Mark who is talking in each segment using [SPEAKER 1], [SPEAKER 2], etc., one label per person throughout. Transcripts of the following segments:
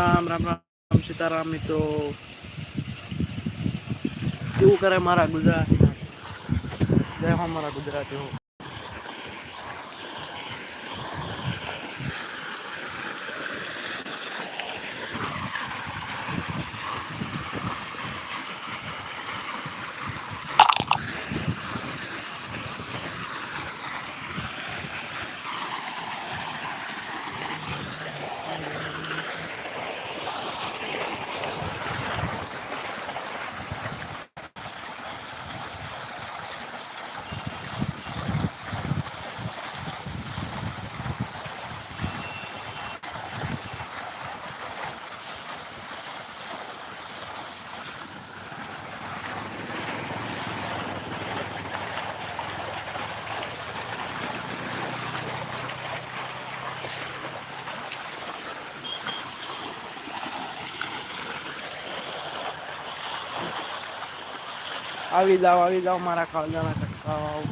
[SPEAKER 1] રામ રામ રામ રામ સીતારામ મિત્રો. કેવું કરે મારા ગુજરાત? જય હો મારા ગુજરાતી આવી જાઓ આવી જાઓ મારા કાળજાના કટકાઓ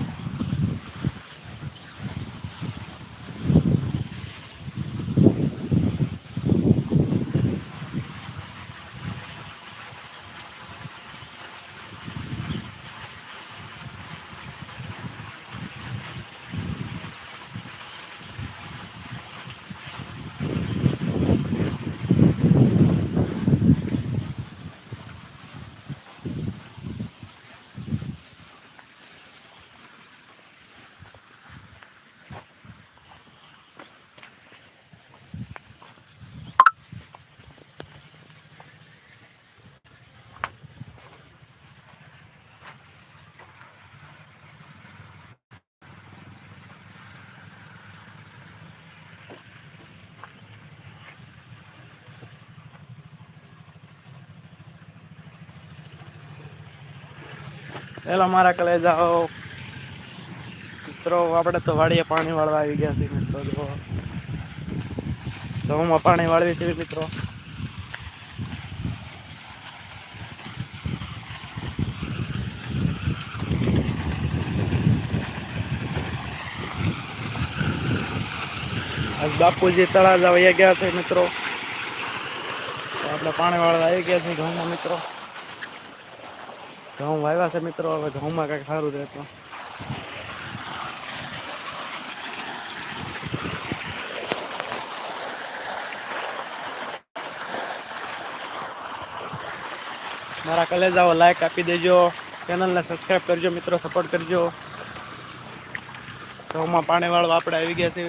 [SPEAKER 1] પેલા મારા કલેજાઓ. મિત્રો, આપણે તો વાડીએ પાણી વાળવા આવી ગયા છીએ મિત્રો જો ઘઉંમાં પાણી વાળવી છે મિત્રો. આજ બાપુજી તળાજા વયા ગયા છે મિત્રો. તો આપણે પાણી વાળવા આવી ગયા છે ઘઉંમાં મિત્રો. ઘઉં વાવ્યા છે મિત્રો, હવે ઘઉંમાં કંઈક સારું રહેતું મારા કલેજાઓ લાઈક આપી દેજો ચેનલને સબસ્ક્રાઈબ કરજો મિત્રો સપોર્ટ કરજો. ઘઉંમાં પાણીવાળો આપણે આવી ગયા છે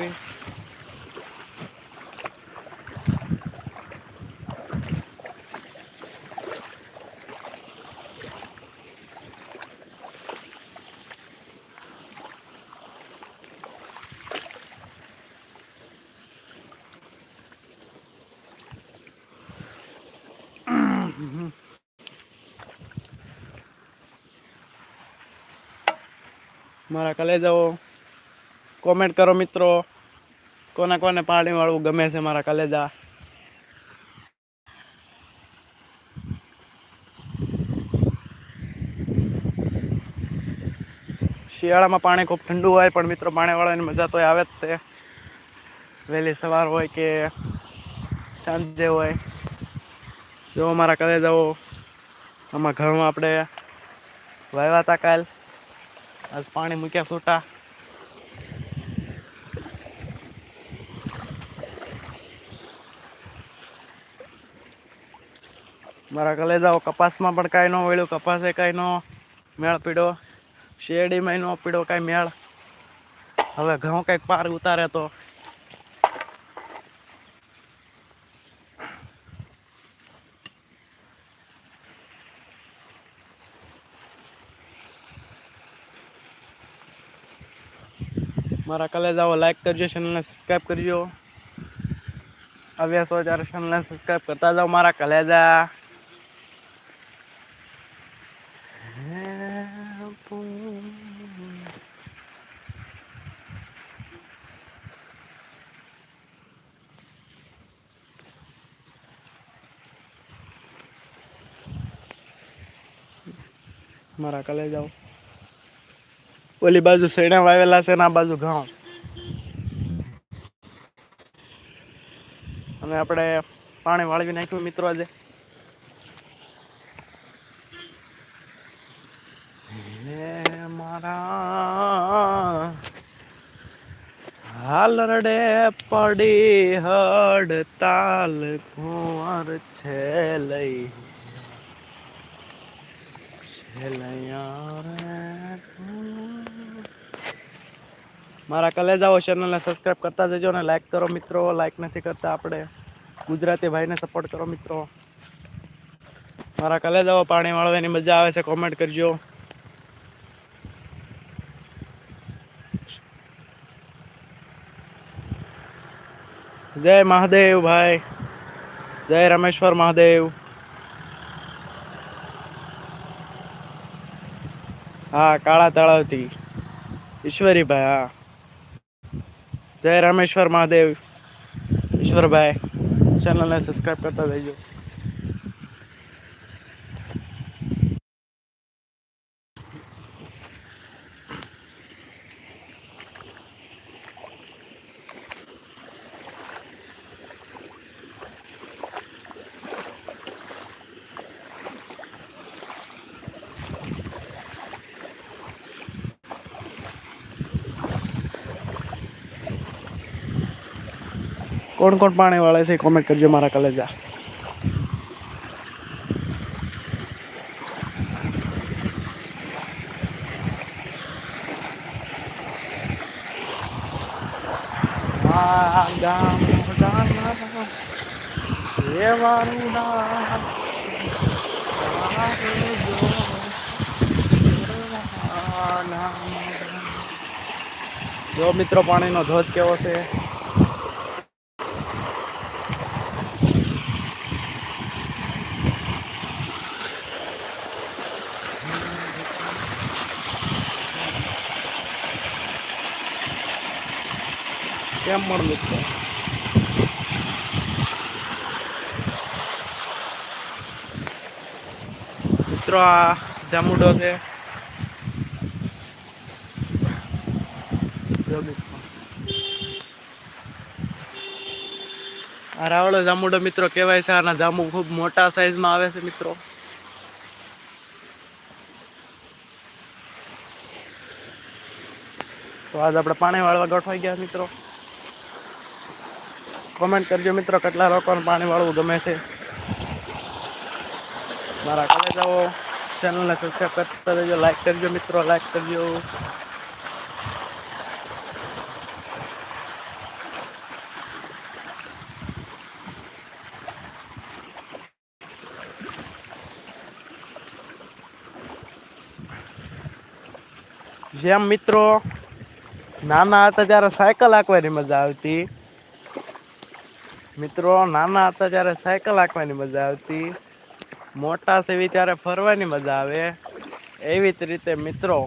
[SPEAKER 1] મારા કલેજાઓ કોમેન્ટ કરો મિત્રો. કોને કોને પાણી વાળવું ગમે છે મારા કલેજા શિયાળામાં પાણી ખૂબ ઠંડુ હોય, પણ મિત્રો પાણીવાળાની મજા તો આવે જ તે. વહેલી સવાર હોય કે સાંજે હોય. જો મારા કલેજાઓ આમાં ઘરમાં આપણે વહેવાતા કાલ. આજ પાણી મૂક્યા છૂટા. મારા કલેજાઓ કપાસમાં પણ કાંઈ ન વળ્યું, કપાસે કાંઈ નો મેળ પીડો શેરડીમાં નો પીડો કાંઈ મેળ. હવે ઘઉં કંઈક પાર ઉતારે તો મારા કલેજાઓ લાઈક કરજો ચેનલને સબસ્ક્રાઈબ કરજો. આવ્યા છો ત્યારે ચેનલને સબસ્ક્રાઈબ કરતા જાઓ મારા કલેજા. મારા કલેજાઓ. ઓલી બાજુ સૈણા વાવેલા છે ને આ બાજુ ઘઉં. અને આપણે પાણી વાળવી નાખ્યું મિત્રો આજે. મારા, હાલ રડે પડી હડતાલ, કુંવર છે લઈ, છે લૈયા રે કુંવર. મારા કલેજાઓ ચેનલને સબસ્ક્રાઈબ કરતા જજો અને લાઈક કરો મિત્રો. લાઈક નથી કરતા આપણે. ગુજરાતી ભાઈને સપોર્ટ કરો મિત્રો. મારા કલેજાઓ પાણી વાળવાની મજા આવે છે કોમેન્ટ કરજો. જય મહાદેવ ભાઈ. જય રમેશ્વર મહાદેવ. હા, કાળા તળાવથી. ઈશ્વરીભાઈ, હા. જય રામેશ્વર મહાદેવ. ઈશ્વરભાઈ ચેનલને સબસ્ક્રાઈબ કરતા જઈજો કોણ કોણ પાણી વાળે છે કોમેન્ટ કરજો મારા કલેજા જો મિત્રો પાણીનો ધોધ કેવો છે? કેમ પણ મિત્રો? મિત્રો, આ જામુડો છે. આ રાવળો જામુડો મિત્રો કહેવાય છે. આના જામુ ખૂબ મોટા સાઈઝમાં આવે છે મિત્રો. તો આજ આપણે પાણી વાળવા ગોઠવાઈ ગયા મિત્રો. કોમેન્ટ કરજો મિત્રો, કેટલા લોકોને પાણી વાળવું ગમે છે. મારા કલેજાઓ ચેનલને સબસ્ક્રાઈબ કરતા રહેજો લાઈક કરજો મિત્રો લાઈક કરજો. જેમ મિત્રો, નાના હતા ત્યારે સાયકલ હાંકવાની મજા આવતી. મિત્રો, નાના હતા ત્યારે સાયકલ હાંકવાની મજા આવતી. મોટા સેવી ત્યારે ફરવાની મજા આવે. એવી જ રીતે મિત્રો,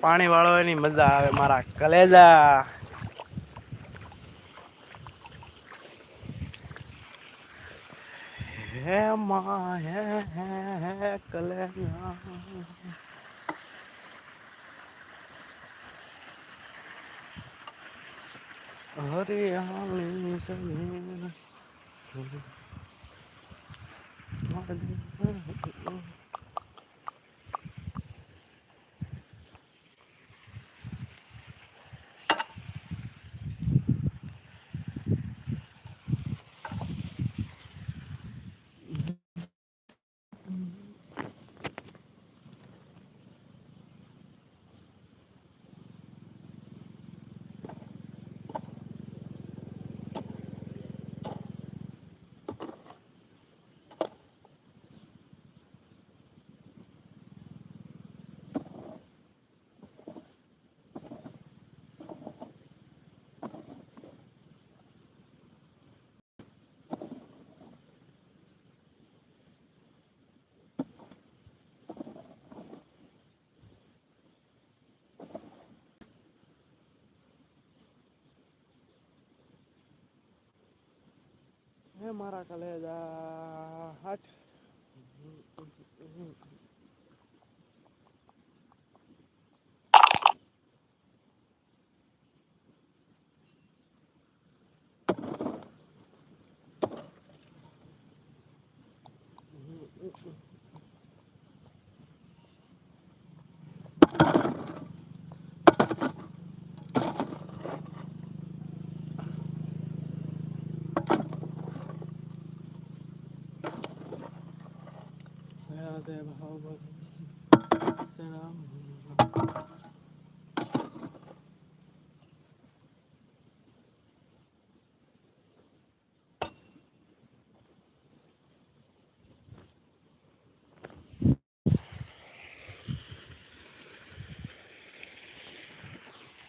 [SPEAKER 1] પાણી વાળવાની મજા આવે મારા કલેજા. હે મા હે હે, કલેજા. હરિયાળી જમીન હે મારા કલેજા હટ છે ભાવ સલામ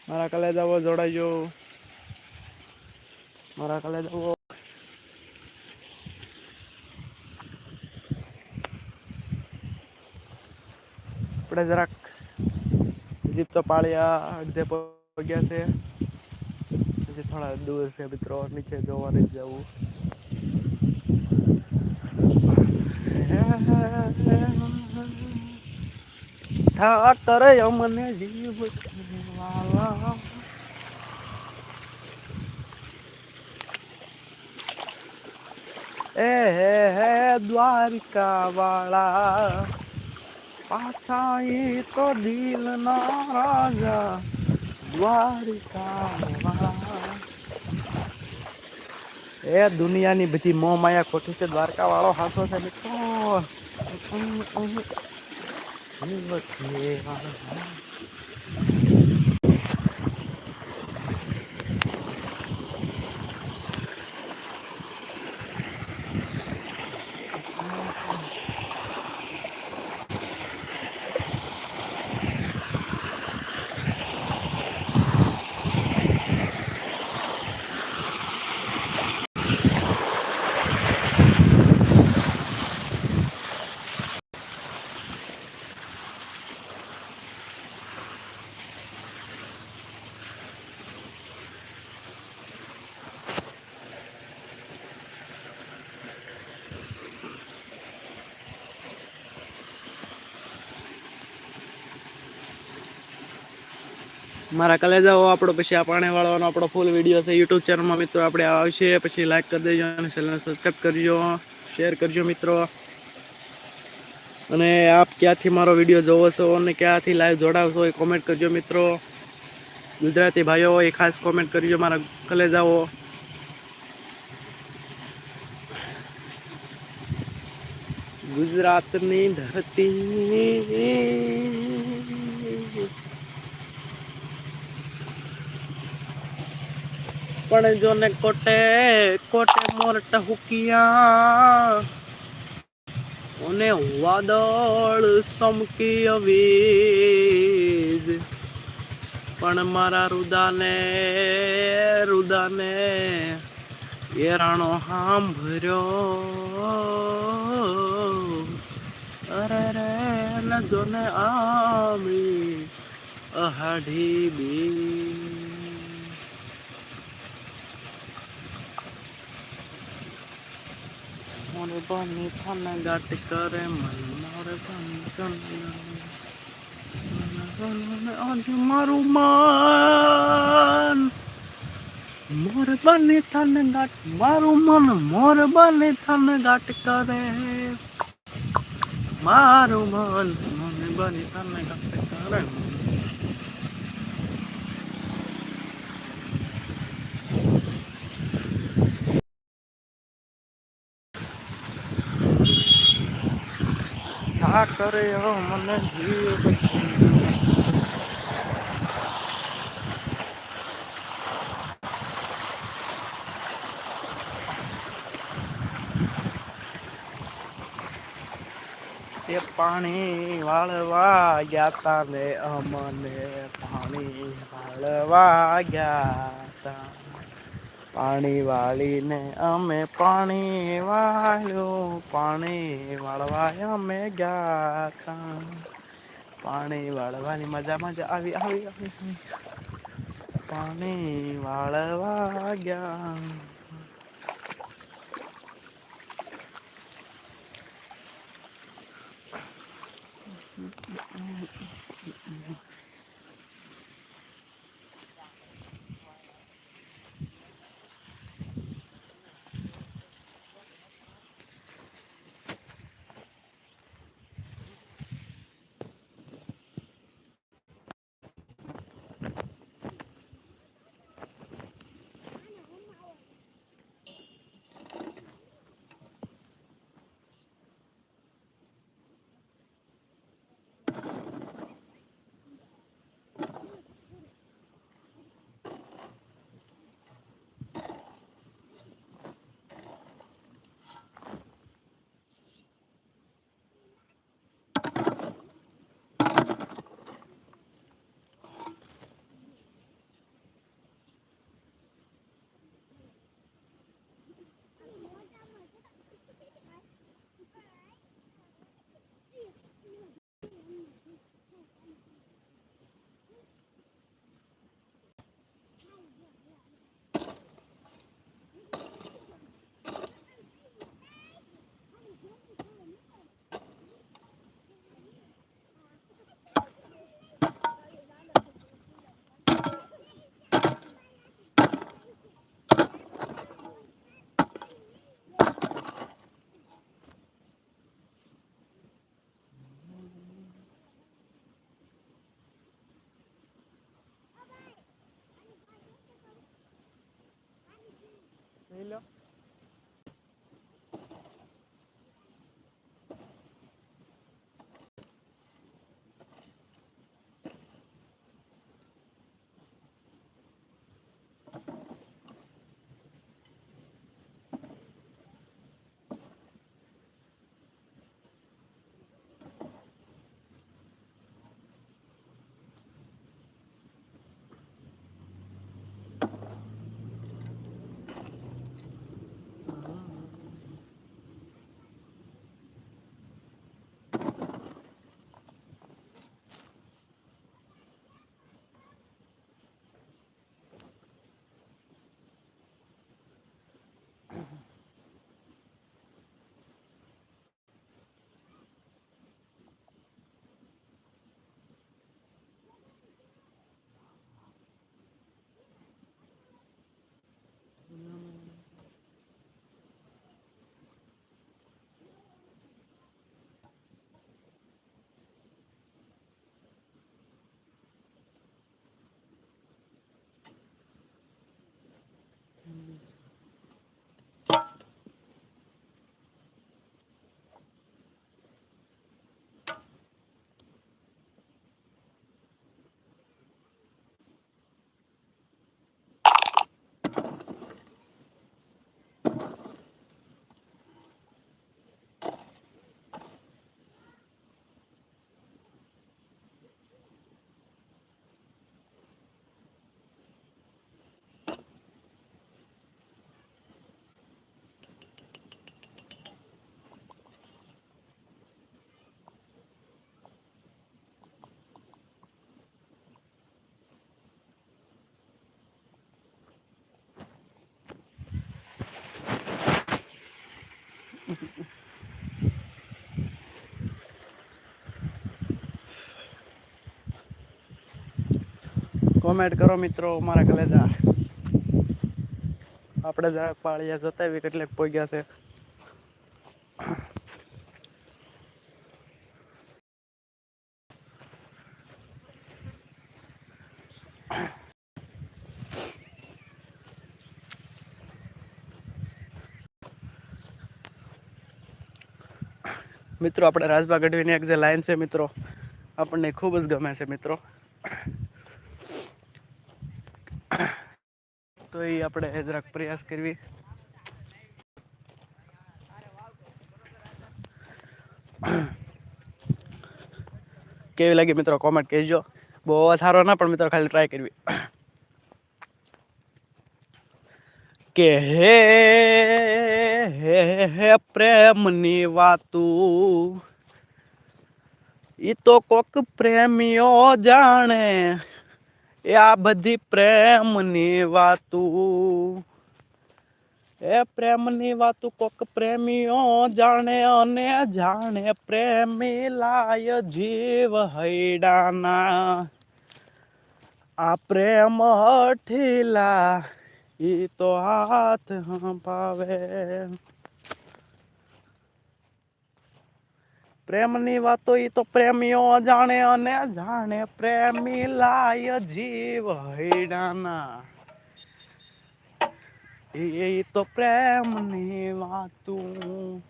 [SPEAKER 1] મારા કલેજાઓ જોડાઈજો મારા કલેજાઓ આપણે જરાક જીપ તો પાળ્યા અડધે પગ્યા છે. હજી થોડા દૂર છે મિત્રો, નીચે જોવાને જવું. ઠાકર અમને જીવ એ હે હે દ્વારિકા વાળા પાછા એ તો દિલ ના રાજા દ્વારિકા એ દુનિયાની બધી મોહ માયા ખોટી છે દ્વારકા વાળો હાસો છે મિત્રો. મારા કલેજાઓ, આપણો પછી આ પાણી વાળવાનો આપણો ફૂલ વીડિયો છે યુટ્યુબ ચેનલમાં મિત્રો આપણે આવશે. પછી લાઈક કરી દેજો અને ચેનલને સબસ્ક્રાઈબ કરજો. શેર કરજો મિત્રો. અને આપ ક્યાંથી મારો વીડિયો જોવો છો અને ક્યાંથી લાઈવ જોડાવશો એ કોમેન્ટ કરજો મિત્રો. ગુજરાતી ભાઈઓ, એ ખાસ કોમેન્ટ કરજો મારા કલેજાઓ. ગુજરાતની ધરતી પણ જો ને કોટે કોટે મોરટ હુકિયા અને વાદળ સમકી અવીજ. પણ મારા રુદાને રુદાને એરાણો સાંભળ્યો અરે રે, ન જોને આમી અહાઢી બી. મોરે બની થન ગાટ કરે મન મોરે બની થન આજે મારું મન મોર બને થન ગાટ મારું મન મોર બને થન ગાટ કરે મારું મન મોર બને થન ગાટ કરે તે પાણી વાળવા ગયા તા ને અમને પાણી વાળવા ગયા. પાણી વાળીને અમે પાણી વાળ્યું પાણી વાળવા અમે ગયા હતા પાણી વાળવાની મજા મજા આવી આવી આવી પાણી વાળવા ગયા Mm-hmm. લઈ લો કોમેન્ટ કરો મિત્રો મારા કલેજા આપણે જરાક પાળિયા જતા એવી કેટલેક પોગ્યા છે. મિત્રો, આપણે રાજભા ગઢવીની એક જે લાઈન છે મિત્રો, આપણને ખૂબ જ ગમે છે મિત્રો. તો એ આપણે જરાક પ્રયાસ કરવી. કેવી લાગી મિત્રો કોમેન્ટ કહેજો. બહુ સારો ના, પણ મિત્રો ખાલી ટ્રાય કરવી. કે હે હે હે પ્રેમની વાતું. ઈ તો કોક પ્રેમીઓ જાણે, એ આ બધી પ્રેમની વાતું. એ પ્રેમની વાતું કોક પ્રેમીઓ જાણે અને જાણે પ્રેમી લાય જીવ હૈડાના. આ પ્રેમ હઠીલા, ઈ તો હાથ હંપાવે પ્રેમની વાતો એ તો પ્રેમીઓ જાણે અને જાણે પ્રેમી લાય જીવ હૈડાના. એ તો પ્રેમની વાતું.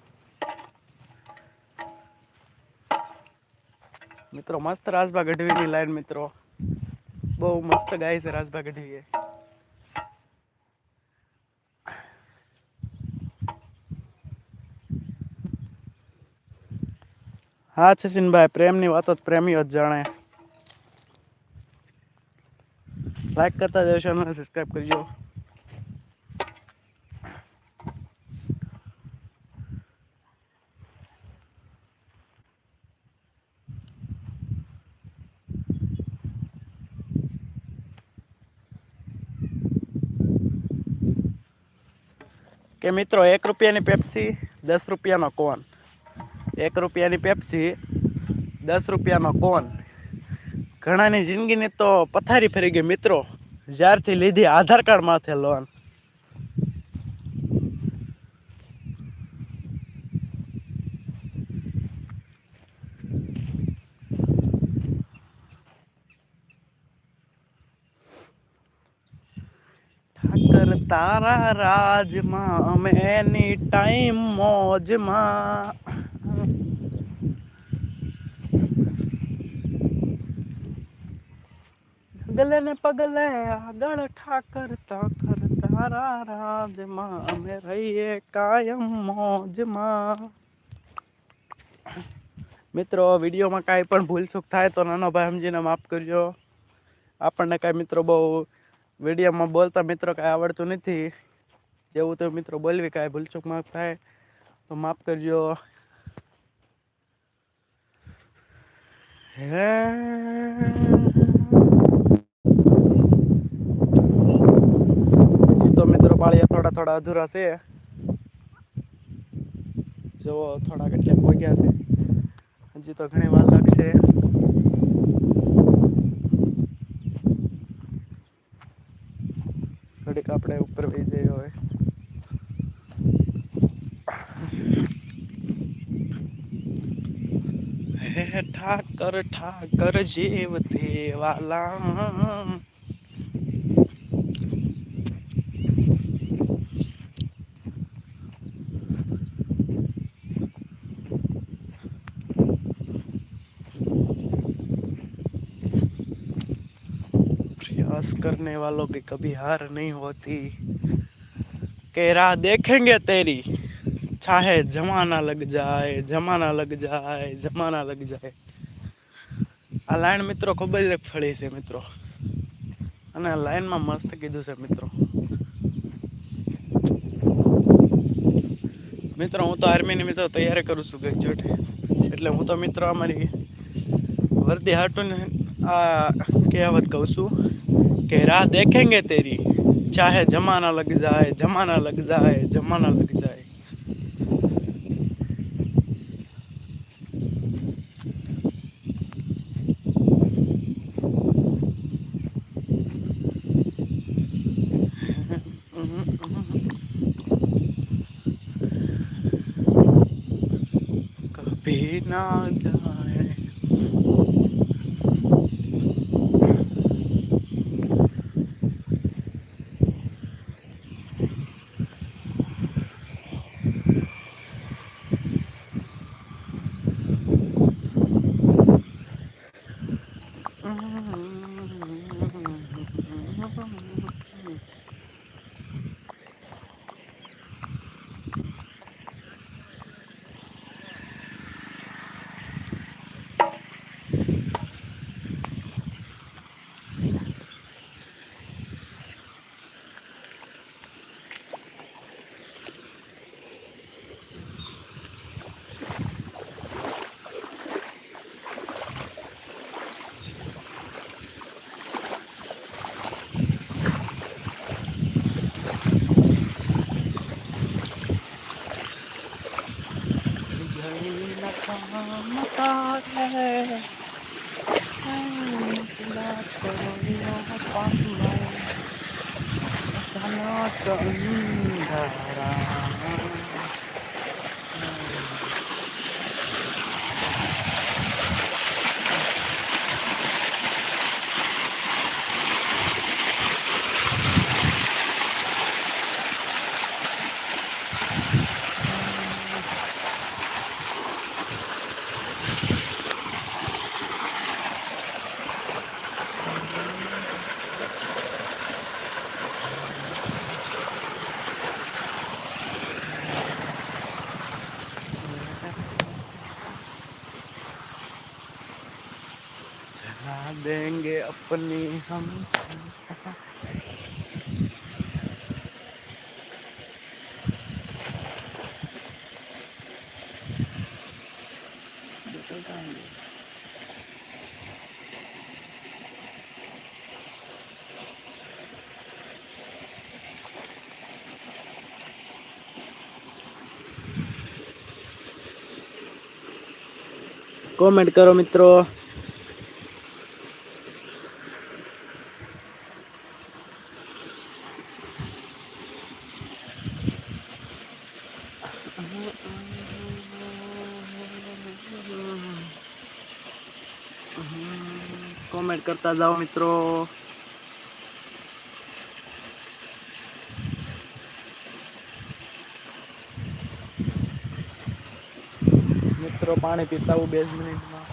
[SPEAKER 1] મિત્રો, મસ્ત રાજભા ગઢવીની લાઈન મિત્રો. બહુ મસ્ત ગાય છે રાજભા ગઢવીએ. હા, સચિનભાઈ, પ્રેમની વાતો પ્રેમીઓ જ જાણે. લાઈક કરતા જશો અને સબસ્ક્રાઈબ કરજો. કે મિત્રો, એક રૂપિયાની પેપ્સી દસ રૂપિયાનો કોન? એક રૂપિયાની પેપ્સી દસ રૂપિયાનો કોન. ઘણાની જિંદગીની તો પથારી ફરી ગઈ મિત્રો. જ્યારથી લીધી આધાર કાર્ડ માથે લોન. તારા રાજમાં અમે એની ટાઈમ મોજમાં. ગલે પગલે આગળ ઠાકર કરતા તારા રાજમાં અમે રહીએ કાયમ મોજમાં. મિત્રો, વિડીયોમાં કાંઈ પણ ભૂલ ચૂક થાય તો નાનો ભાઈ સમજીને માફ કરજો. આપણને કાંઈ મિત્રો બહુ વિડીયોમાં બોલતા મિત્રો કાંઈ આવડતું નથી. જેવું તો મિત્રો બોલવી કાંઈ ભૂલચૂક માફ થાય તો માફ કરજો. હે હજી તો મિત્રો પાળિયા થોડા થોડા અધૂરા છે. જુઓ થોડા કેટલાક પહોંચ્યા છે. હજી તો ઘણી વાર લાગશે. ઘડીક આપણે ઉપર વહી જઈએ હવે. ઠાકર ઠાકર, જેવ દેવાલા करने वालों की कभी हार नहीं होती के राह देखेंगे तेरी चाहे जमाना लग जाए जमाना लग जाए जमाना लग जाए આ લાઈન મિત્રો ખૂબ જ ફળી છે મિત્રો અને આ લાઈનમાં મસ્ત કીધું છે મિત્રો મિત્રો હું તો આર્મીની મિત્રો તૈયારી કરું છું ગ્રેજ્યુએટ એટલે હું તો મિત્રો અમારી વર્દી હાટું આ કહેવત કહું છું के राह देखेंगे तेरी। चाहे जमाना लग जाए, जमाना लग जाए, जमाना लग जाए। कभी ना ઉપરની હમ. કોમેન્ટ કરો મિત્રો. કોમેન્ટ કરતા જાઓ મિત્રો. મિત્રો પાણી પીતા હું બે મિનિટમાં.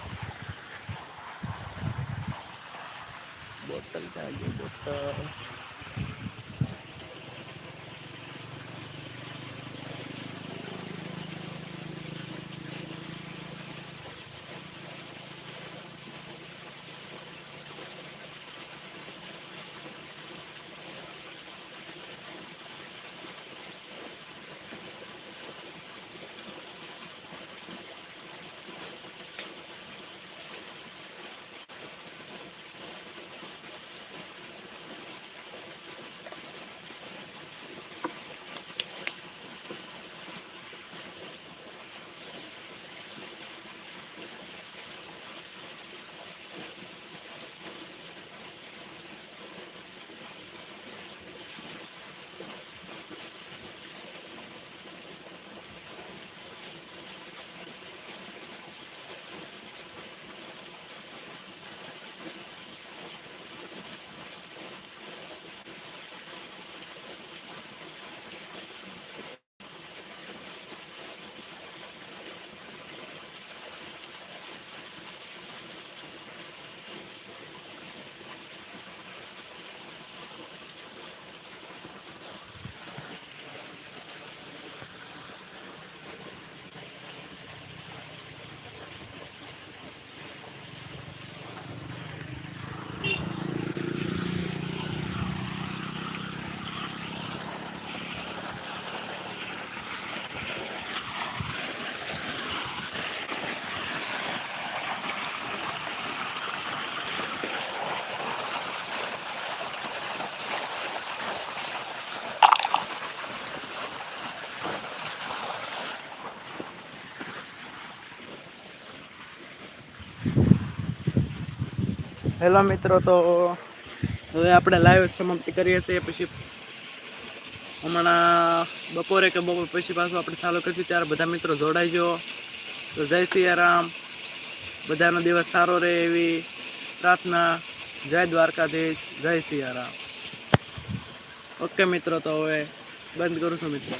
[SPEAKER 1] બોટલ ચાલીએ બોટલ હેલો મિત્રો, તો હવે આપણે લાઈવ સમાપ્તિ કરીએ છીએ. પછી હમણાં બપોરે કે બપોર પછી પાછું આપણે ચાલુ કરીશું. ત્યારે બધા મિત્રો જોડાઈજો. તો જય સિયારામ. બધાનો દિવસ સારો રહે એવી પ્રાર્થના. જય દ્વારકાધીશ. જય સિયારામ. ઓકે મિત્રો, તો હવે બંધ કરું છું મિત્રો.